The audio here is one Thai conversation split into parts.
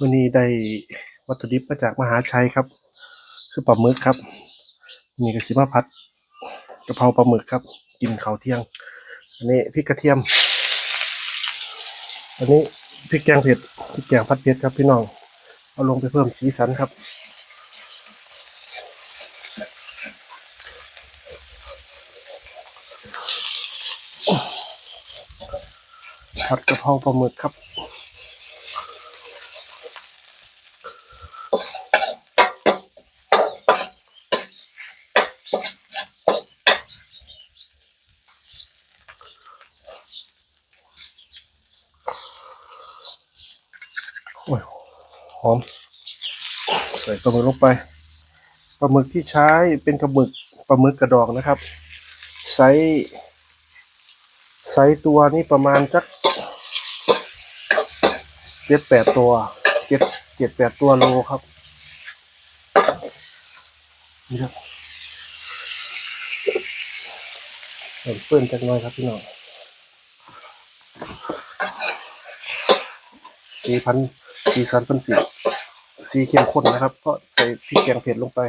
วันนี้ได้วัตถุดิบมาจากมหาชัยครับ คือปลาหมึกครับนี่ก็สิมาพัดกะเพราปลาหมึกครับ กินข้าวเที่ยง อันนี้พริกกระเทียม อันนี้พริกแกงเผ็ดพริกแกงผัดเผ็ดครับพี่น้องเอาลงไปเพิ่มสีสันครับผัดกะเพราปลาหมึกครับ โอ้ย หอม ใส่ปลาหมึกลงไปปลาหมึกที่ใช้เป็นกระหมึกปลาหมึกกระดองนะครับไซส์ไซส์ตัวนี่ประมาณสักเจ็ดแปดตัวเจ็ดเจ็ดแปดตัวโลครับนี่ครับเปื้อนจักน่อยครับพี่น้องสี่พันสีสันเป็นสี สีเข้มข้นนะครับเพราะใส่พริกแกงเผ็ดลงไป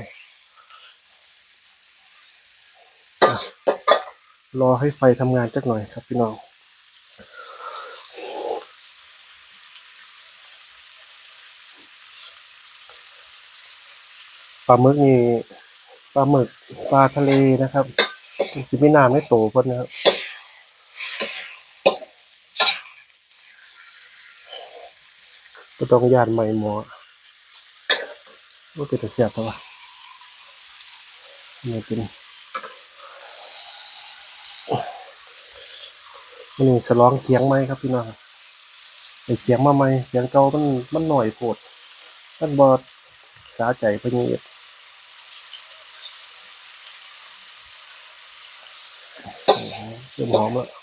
รอให้ไฟทำงานจักหน่อยครับพี่น้องปลาหมึกนี่ปลาหมึกปลาทะเลนะครับจะไม่น้ำไม่โตพิ่นนะครับก็ต้องยานใหม่หมอ ว่าเป็นแต่เสียบปะวะนี่เป็นนี่ฉลองเคียงไหมครับพี่น้องไอเคียงมาไหมเคียงเก่ามันมันหน่อยโพดมันบอดสาใจพะนีเริ่มหอมแล้ว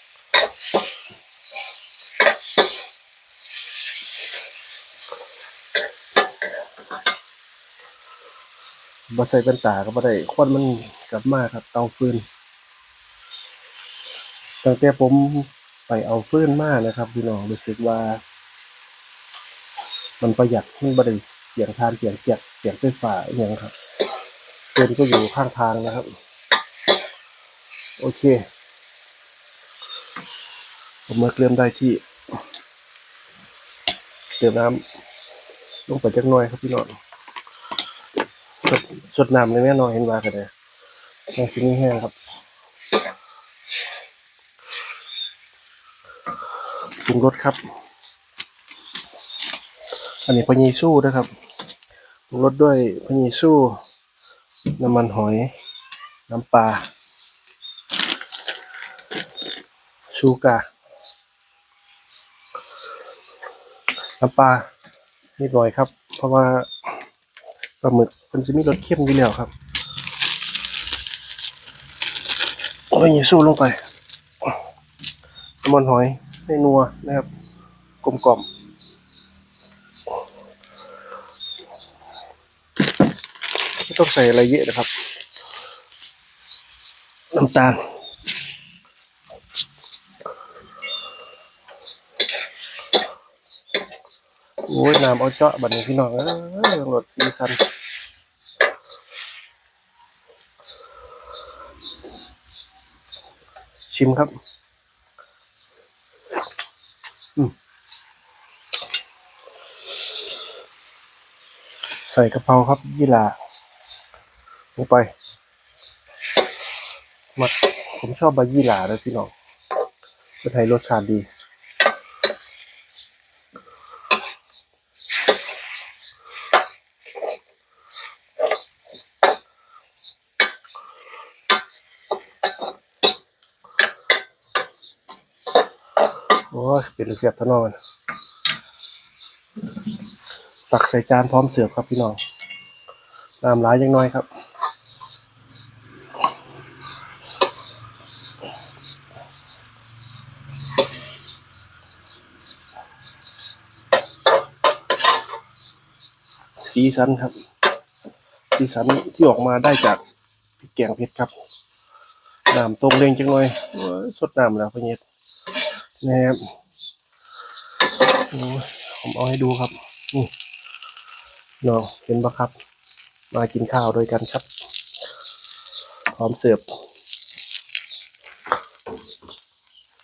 บ่ใส่เป็นตาก็บ่ได้ควันมันกลับมาครับเตาฟืนตั้งแต่ผมไปเอาฟืนมานะครับพี่น้องรู้สึกว่า มันประหยัดมันบ่ได้เสียงทานเสียงเกียกเสียงไฟฟ้าอย่างครับฟืนก็อยู่ข้างทางนะครับ โอเค ผมมาเริ่มได้ที่เติมน้ำลงไปจักหน่อยครับพี่น้อง สดสดน้ำเลยแน่นอนเห็นว่ากันเลยแห้งชิ้นนี้แห้งครับปรุงรสครับ อันนี้พะยีสู้นะครับปรุงรสด้วยพะยีสู้ น้ำมันหอย น้ำปลาชูกาน้ำปลานิดหน่อยครับ เพราะว่า ปลาหมึกมันจะมีรสเข้มอยู่แล้วครับ โอ้ยย่าสู้ลงไปมันหอยให้นัวนะครับ กลมกล่อมไม่ต้องใส่อะไรเยอะนะครับ น้ำตาล โอ้ยน้ำเอาเจาะบัดนี้พี่น้องเอ้ยรสสีสันชิมครับอืมใส่กะเพราครับยี่หร่าลงไปมักผมชอบใบยี่หร่าเลยพี่น้องเป็นไทยรสชาติดี อ้ยเป็นเสียบทนอนตักใส่จานพร้อมเสิร์ฟครับพี่น้องน้ำร้ายยังน้อยครับสีสันครับ สีสันที่ออกมาได้จากพริกแกงเผ็ดครับน้ำตรงเร่งจังหน่อยสดน้ำแล้วพี่เนต นะครับผมเอาให้ดูครับ นี่น้องเห็นปะครับ มากินข้าวด้วยกันครับ พร้อมเสิร์ฟ